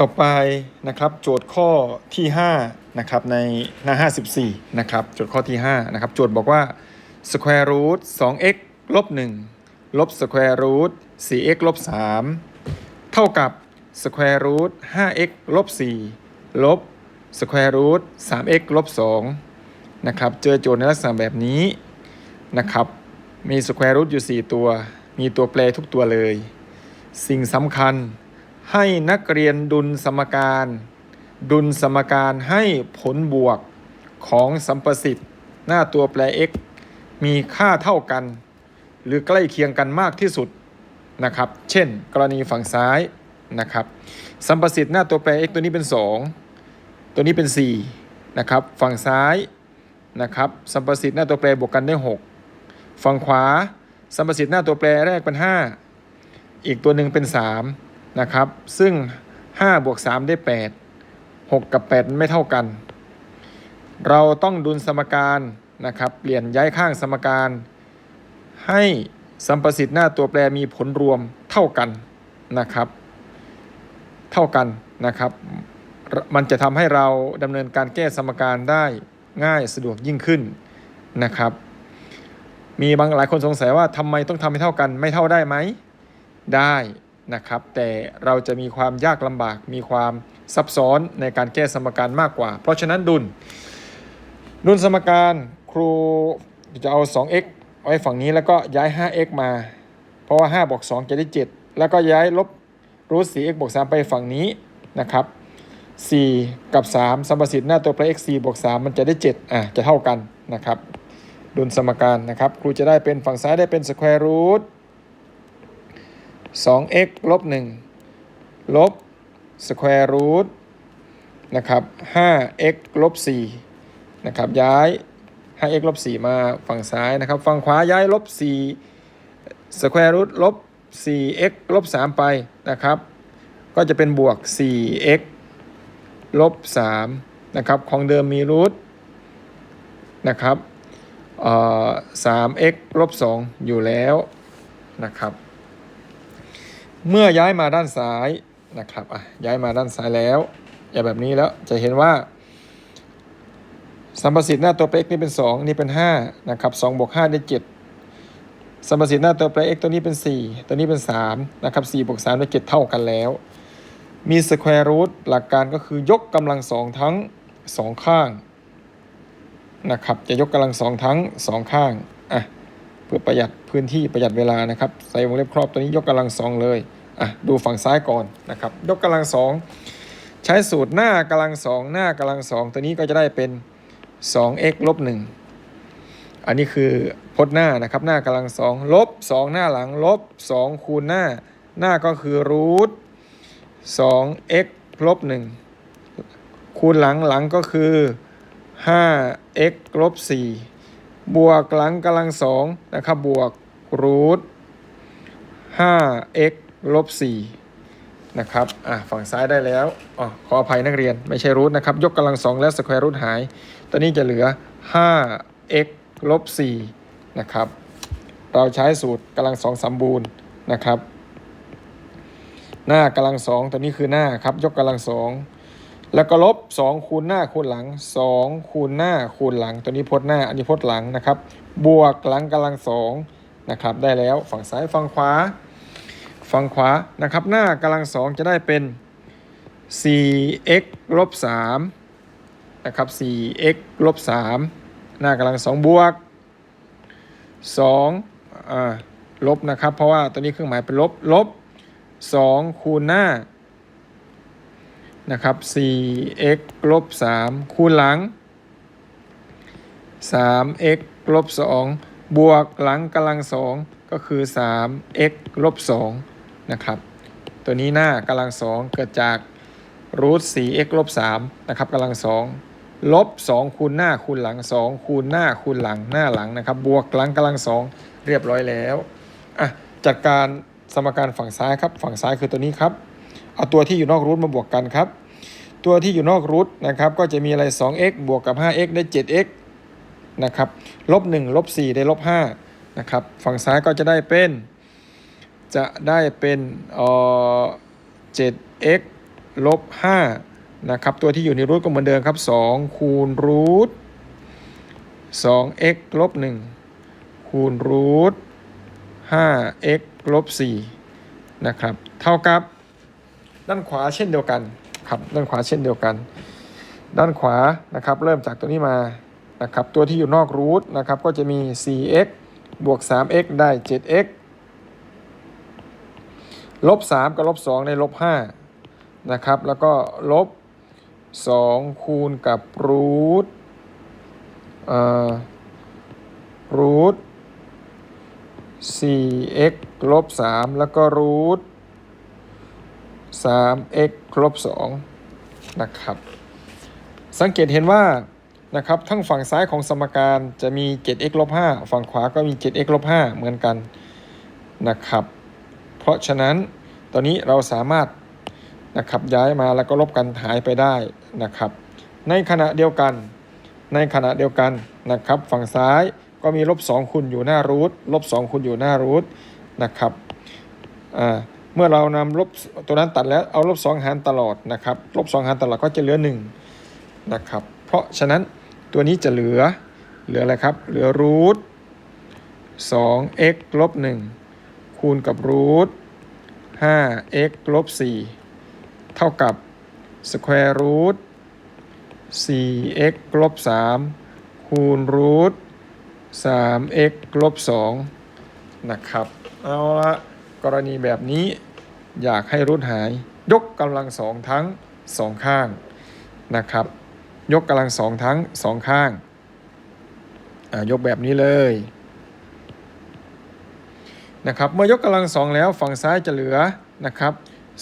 ต่อไปนะครับโจทย์ข้อที่5นะครับในหน้า 54นะครับโจทย์ข้อที่5นะครับโจทย์บอกว่า square root 2x ลบ1ลบ square root 4x ลบ3เท่ากับ square root 5x ลบ4ลบ square root 3x ลบ2นะครับเจอโจทย์ในลักษณะแบบนี้นะครับมี square root อยู่ 4 ตัว มีตัวแปรทุกตัวเลย สิ่งสำคัญ ให้นักเรียนดุลสมการ ดุลสมการให้ผลบวกของสัมประสิทธิ์หน้าตัวแปร x มีค่าเท่ากัน หรือใกล้เคียงกันมากที่สุดนะครับ เช่น กรณีฝั่งซ้ายนะครับ สัมประสิทธิ์หน้าตัวแปร x ตัวนี้เป็น 2 ตัวนี้เป็น4นะครับฝั่งซ้ายนะครับสัมประสิทธิ์หน้าตัวแปรบวกกันได้ 6 ฝั่งขวาสัมประสิทธิ์หน้าตัวแปรแรกเป็น 5 อีกตัวหนึ่งเป็น 3 นะครับ ซึ่ง5บวก3ได้ 8 6 กับ 8 ไม่เท่ากัน เราต้องดุลสมการนะครับ เปลี่ยนย้ายข้างสมการ ให้สัมประสิทธิ์หน้าตัวแปรมีผลรวมเท่ากันนะครับ เท่ากันนะครับ มันจะทำให้เราดำเนินการแก้สมการได้ง่ายสะดวกยิ่งขึ้นนะครับ มีบางหลายคนสงสัยว่าทำไมต้องทำให้เท่ากัน ไม่เท่าได้ไหม ได้ นะครับ แต่เราจะมีความยากลำบาก มีความซับซ้อนในการแก้สมการมากกว่า เพราะฉะนั้นดุล ดุลสมการครูจะเอา 2x ไว้ฝั่งนี้แล้วก็ย้าย 5x มา เพราะว่า 5 บวก 2 จะได้ 7 แล้วก็ย้ายลบรูท 4x บวก 3 ไปฝั่งนี้นะครับ 4 กับ 3สัมประสิทธิ์หน้าตัวแปร x 4บวก 3 มันจะได้ 7 อะ จะเท่ากันนะครับ ดุลสมการนะครับ ครูจะได้เป็นฝั่งซ้ายได้เป็น square root 2x ลบ1ลบ square root นะครับ 5x ลบ4นะครับ ย้าย 5x ลบ4มาฝั่งซ้ายนะครับ ฝั่งขวาย้ายลบ4 square root ลบ 4x ลบ 3 ไปนะครับ ก็จะเป็นบวก 4x ลบ 3 นะครับ ของเดิมมีรูทนะครับเอ่อ 3x ลบ 2 อยู่แล้วนะครับ เมื่อย้ายมาด้านซ้ายนะครับอะย้ายมาด้านซ้ายแล้วอย่าแบบนี้แล้วจะเห็นว่าสัมประสิทธิ์หน้าตัวแปร x นี่เป็น 2 นี่เป็น5นะครับ2บวก5ได้ 7 สัมประสิทธิ์หน้าตัวแปร x ตัวนี้เป็น 4 ตัวนี้เป็น3นะครับ4บวก3ได้7เท่ากันแล้ว มีสแควร์รูทหลักการก็คือยกกำลังสองทั้ง 2 ข้างนะครับจะยกกำลังสองทั้ง 2 ข้างอะ พื่อประหยัดพื้นที่ประหยัดเวลานะครับ ใส่วงเล็บครอบตัวนี้ยกกำลังสองเลยอะดูฝั่งซ้ายก่อนนะครับยกกำลังสองใช้สูตรหน้ากำลังสองหน้ากำลังสองตัวนี้ก็จะได้เป็น 2x ลบ1อันนี้คือพจน์หน้านะครับหน้ากำลังสองลบ2หน้าหลังลบ2คูณหน้า หน้าก็คือรูท 2x ลบ1คูณหลังหลังก็คือ 5x ลบ4 บวกหลังกำลังสองนะครับบวกรูท 5x ลบ4นะครับอะฝั่งซ้ายได้แล้วอ๋อขออภัยนักเรียนไม่ใช่รูทนะครับ ยกกำลังสองแล้วสแควร์รูทหาย ตอนนี้จะเหลือ 5x ลบ4นะครับ เราใช้สูตรกำลังสองสมบูรณ์นะครับ หน้ากำลังสองตัวนี้คือหน้าครับ ยกกำลังสอง แล้วก็ลบ 2 คูณหน้าคูณหลัง 2 คูณหน้าคูณหลัง ตัวนี้พจน์หน้า อันนี้พจน์หลังนะครับ บวกหลังกำลังสองนะครับได้แล้วฝั่งซ้ายฝั่งขวาฝั่งขวานะครับหน้ากำลังสองจะได้เป็น 4x ลบ3นะครับ 4x ลบ3หน้ากำลังสองบวก2อ่าลบนะครับ เพราะว่าตัวนี้เครื่องหมายเป็นลบลบ 2 คูณหน้า นะครับ 4x ลบ 3 คูณหลัง 3x ลบ 2 บวกหลังกำลังสองก็คือ 3x ลบ 2 นะครับ ตัวนี้หน้ากำลังสองเกิดจากรูท 4x ลบ 3 นะครับกำลังสองลบ 2 คูณหน้าคูณหลัง 2 คูณหน้าคูณหลังหน้าหลังนะครับ บวกหลังกำลังสองเรียบร้อยแล้วอะจัดการสมการฝั่งซ้ายครับ ฝั่งซ้ายคือตัวนี้ครับ เอาตัวที่อยู่นอกรูทมาบวกกันครับ ตัวที่อยู่นอกรูทนะครับก็จะมีอะไร 2x บวกกับ 5x ได้ 7x นะครับลบ1ลบ4ได้ลบ5นะครับฝั่งซ้ายก็จะได้เป็น จะได้เป็นเอ่อ 7x ลบ5นะครับตัวที่อยู่ในรูทก็เหมือนเดิมครับ 2 คูณรูท 2x ลบ1คูณรูท 5x ลบ4นะครับ เท่ากับ ด้านขวาเช่นเดียวกันครับด้านขวาเช่นเดียวกัน ด้านขวานะครับเริ่มจากตัวนี้มานะครับตัวที่อยู่นอกรูทนะครับก็จะมี 4x บวก 3x ได้ 7x ลบ 3 กับลบ 2 ในลบ5นะครับแล้วก็ลบ 2 คูณกับรูทรูท 4x ลบ 3 แล้วก็รูท 3x ลบ2นะครับ สังเกตเห็นว่านะครับทั้งฝั่งซ้ายของสมการจะมี 7x ลบ5ฝั่งขวาก็มี 7x ลบ5เหมือนกันนะครับ เพราะฉะนั้นตอนนี้เราสามารถนะครับย้ายมาแล้วก็ลบกันหายไปได้นะครับ ในขณะเดียวกัน ในขณะเดียวกันนะครับ ฝั่งซ้ายก็มีลบ2คูณอยู่หน้ารูทลบ2คูณอยู่หน้ารูทนะครับอ่า เมื่อเรานำลบตัวนั้นตัดแล้วเอาลบ2หารตลอดนะครับลบ2หารตลอดก็จะเหลือ1นะครับเพราะฉะนั้นตัวนี้จะเหลือเหลืออะไรครับ เหลือรูท 2x ลบ1คูณกับรูท 5x ลบ4เท่ากับ square root 4x ลบ3คูณรูท 3x ลบ2นะครับ เอาละ กรณีแบบนี้ อยากให้รูทหาย ยกกำลังสองทั้งสองข้างนะครับ ยกกำลังสองทั้งสองข้างยกแบบนี้เลยนะครับเมื่อยกกำลังสองแล้วฝั่งซ้ายจะเหลือนะครับ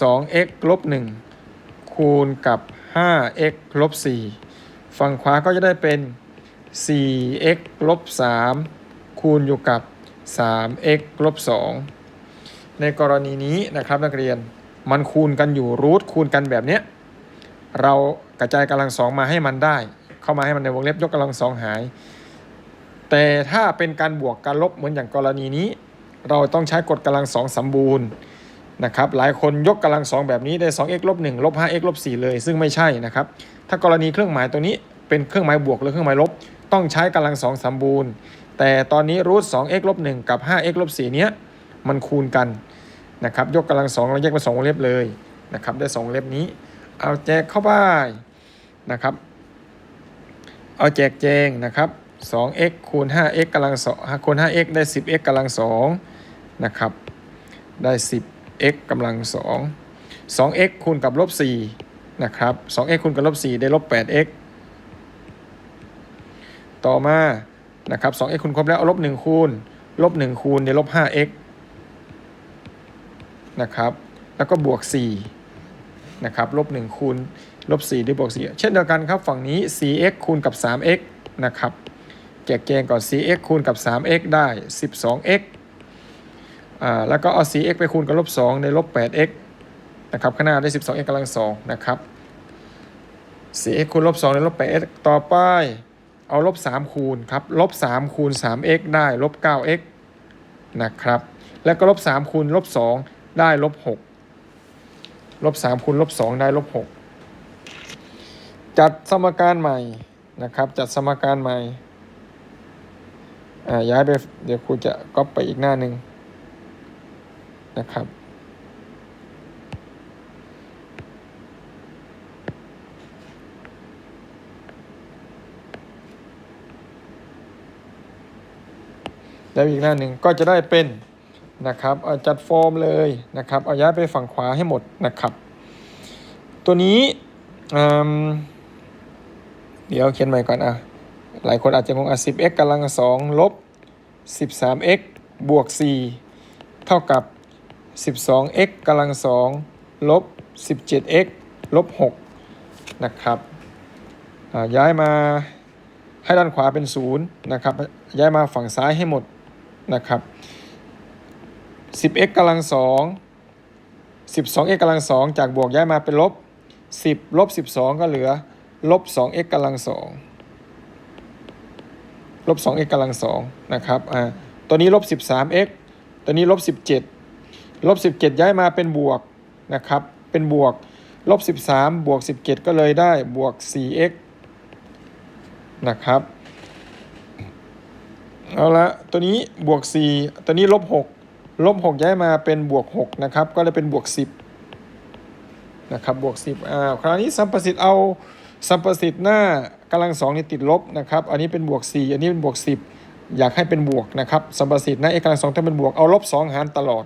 2x ลบ1คูณกับ 5x ลบ4ฝั่งขวาก็จะได้เป็น 4x ลบ3คูณอยู่กับ 3x ลบ2 ในกรณีนี้นะครับนักเรียนมันคูณกันอยู่รูทคูณกันแบบเนี้ยเรากระจายกำลังสองมาให้มันได้ เข้ามาให้มันในวงเล็บยกกำลังสองหาย แต่ถ้าเป็นการบวกการลบเหมือนอย่างกรณีนี้ เราต้องใช้กฎกำลังสองสมบูรณ์นะครับหลายคนยกกำลังสองแบบนี้ได้ 2x ลบ1ลบ 5x ลบ4เลย ซึ่งไม่ใช่นะครับ ถ้ากรณีเครื่องหมายตัวนี้เป็นเครื่องหมายบวกหรือเครื่องหมายลบ ต้องใช้กำลังสองสมบูรณ์ แต่ตอนนี้รูท 2x ลบ1กับ 5x ลบ4เนี้ยมันคูณกัน นะครับยกกำลังสองเราแยกเป็นสองวงเล็บเลยนะครับได้สองวงเล็บนี้ เอาแจกเข้าไปนะครับเอาแจกแจงนะครับ 2x คูณ 5x กำลังสองคูณ 5x ได้ 10x กำลังสองนะครับได้ 10x กำลังสอง 2x คูณกับลบ4นะครับ 2x คูณกับลบ4ได้ลบ 8x ต่อมานะครับ 2x คูณครบแล้วเอาลบ1คูณลบ1คูณได้ลบ 5x นะครับแล้วก็บวก4นะครับลบ1คูณลบ4ด้วยบวก4เช่นเดียวกันครับฝั่งนี้ 4x คูณกับ 3x นะครับแจกแจงก่อน 4x คูณกับ 3x ได้ 12x อ่าแล้วก็เอา 4x ไปคูณกับลบ2ในลบ 8x นะครับข้างหน้าได้ 12x กำลัง2นะครับ 4x คูณลบ2ในลบ 8x ต่อไปเอาลบ3คูณครับลบ3คูณ 3x ได้ลบ 9x นะครับแล้วก็ลบ3คูณลบ2 ได้ลบ6ลบ3คูณลบ2ได้ลบ6จัดสมการใหม่นะครับ จัดสมการใหม่ย้ายไปเดี๋ยวครูจะก๊อปไปอีกหน้าหนึ่งนะครับ แล้วอีกหน้าหนึ่งก็จะได้เป็น นะครับเอาจัดฟอร์มเลยนะครับเอาย้ายไปฝั่งขวาให้หมดนะครับ ตัวนี้เดี๋ยวเขียนใหม่ก่อนอะหลายคนอาจจะงงอะ 10x กำลัง2ลบ 13x บวก 4 เท่ากับ 12x กำลัง2ลบ 17x ลบ 6 นะครับอาย้ายมาให้ด้านขวาเป็น 0 นะครับ ย้ายมาฝั่งซ้ายให้หมดนะครับ 10x กำลัง2 12x กำลัง2จากบวกย้ายมาเป็นลบ 10 ลบ 12 ก็เหลือลบ 2x กำลัง2ลบ 2x กำลัง2นะครับอ่าตัวนี้ลบ 13x ตัวนี้ลบ 17 ลบ 17 ย้ายมาเป็นบวกนะครับเป็นบวกลบ 13 บวก 17 ก็เลยได้บวก 4x นะครับเอาละตัวนี้บวก 4 ตัวนี้ลบ 6 ลบ6ย้ายมาเป็นบวก6นะครับ ก็เลยเป็นบวก10นะครับบวก10อ้าคราวนี้สัมประสิทธิ์เอาสัมประสิทธิ์หน้ากำลังสองนี่ติดลบนะครับ อันนี้เป็นบวก4อันนี้เป็นบวก10อยากให้เป็นบวกนะครับสัมประสิทธิ์หน้า x กกำลังสองต้องเป็นบวกเอาลบ2หารตลอด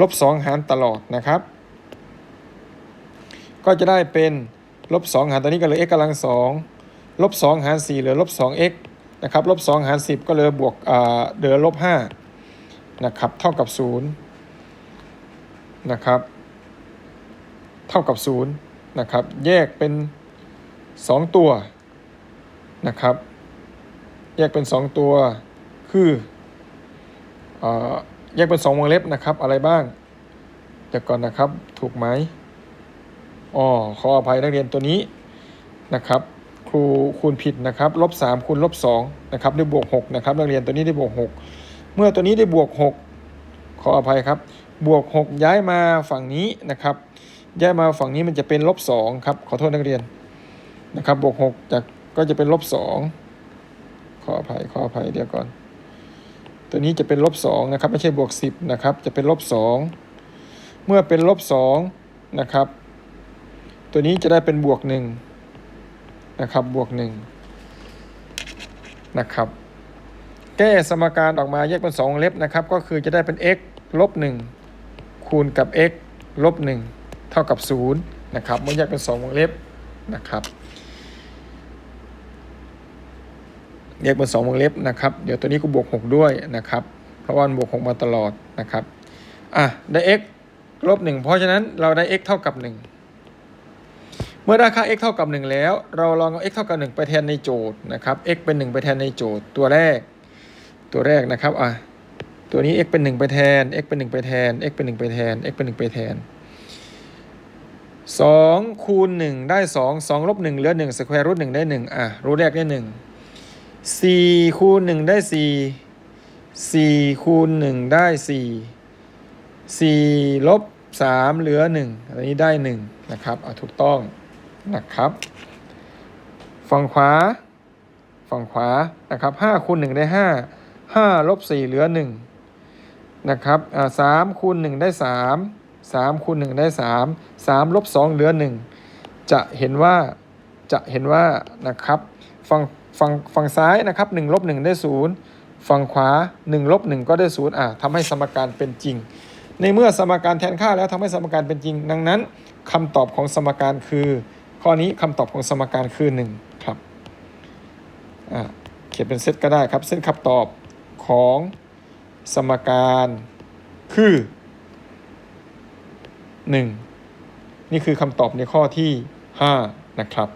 ลบ2หารตลอดนะครับ ก็จะได้เป็นลบ2หารตัวนี้ก็เหลย x กกำลังสองลบ2หาร4เหลือลบ 2x นะครับลบ2หาร10ก็เหลือบวกอ่าเหลือลบ5 นะครับเท่ากับ0นะครับเท่ากับ0นะครับแยกเป็น 2 ตัวนะครับแยกเป็น 2 ตัวคืออ่าแยกเป็น 2 วงเล็บนะครับอะไรบ้างเดี๋ยวก่อนนะครับถูกไหมอ๋อขออภัยนักเรียนตัวนี้นะครับครูคูณผิดนะครับลบ3คูณลบ2นะครับได้บวก6นะครับนักเรียนตัวนี้ได้บวก6 เมื่อตัวนี้ได้บวก 6 ขออภัยครับ บวก 6 ย้ายมาฝั่งนี้นะครับ ย้ายมาฝั่งนี้มันจะเป็นลบ2ครับ ขอโทษนักเรียนนะครับ บวก6จากก็จะเป็นลบ2ขออภัยขออภัยเดี๋ยวก่อน ตัวนี้จะเป็นลบ2นะครับ ไม่ใช่บวก 10นะครับ จะเป็นลบ2เมื่อเป็นลบ2นะครับ ตัวนี้จะได้เป็นบวก1นะครับ บวก1นะครับ ก้สมการออกมาแยกเป็น2วงเล็บนะครับ ก็คือจะได้เป็น x ลบ1คูณกับ x ลบ1เท่ากับ0นะครับเมื่อแยกเป็น 2 วงเล็บนะครับแยกเป็น 2 วงเล็บนะครับ เดี๋ยวตัวนี้ก็บวก 6 ด้วยนะครับ เพราะว่ามันบวก 6 มาตลอดนะครับอะได้ x ลบ1เพราะฉะนั้นเราได้ x เท่ากับ 1 เมื่อได้ค่า x เท่ากับ 1 แล้ว เราลองเอา x เท่ากับ 1 ไปแทนในโจทย์นะครับ x เป็น 1 ไปแทนในโจทย์ตัวแรก ตัวแรกนะครับอะตัวนี้ x เป็น 1 ไปแทน x เป็น 1 ไปแทน x เป็น 1 ไปแทน x เป็น 1 ไปแทน2คูณ1ได้ 2 2ลบ1เหลือ1สแควร์รูท1ได้ 1 อะ รูทแรกได้ 1 4 คูณ 1 ได้ 4 4 คูณ 1 ได้ 4 4 ลบ 3 เหลือ 1 อันนี้ได้ 1 นะครับ อะ ถูกต้อง นะครับ ฝั่งขวา ฝั่งขวา นะครับ5คูณ 1 ได้ 5 5ลบ4เหลือ 1 นะครับอ่า3คูณ1ได้ 3 3คูณ1ได้ 3 3ลบ2เหลือ 1 จะเห็นว่าจะเห็นว่านะครับฝั่งฝั่งฝั่งซ้ายนะครับ1ลบ1ได้ 0 ฝั่งขวา1ลบ1ก็ได้ 0อะทำให้สมการเป็นจริง ในเมื่อสมการแทนค่าแล้วทำให้สมการเป็นจริง ดังนั้นคำตอบของสมการคือ ข้อนี้คำตอบของสมการคือ 1 ครับอ่าเขียนเป็นเซตก็ได้ครับเส้นคำตอบ ของสมการคือ 1 นี่คือคำตอบในข้อที่ 5 นะครับ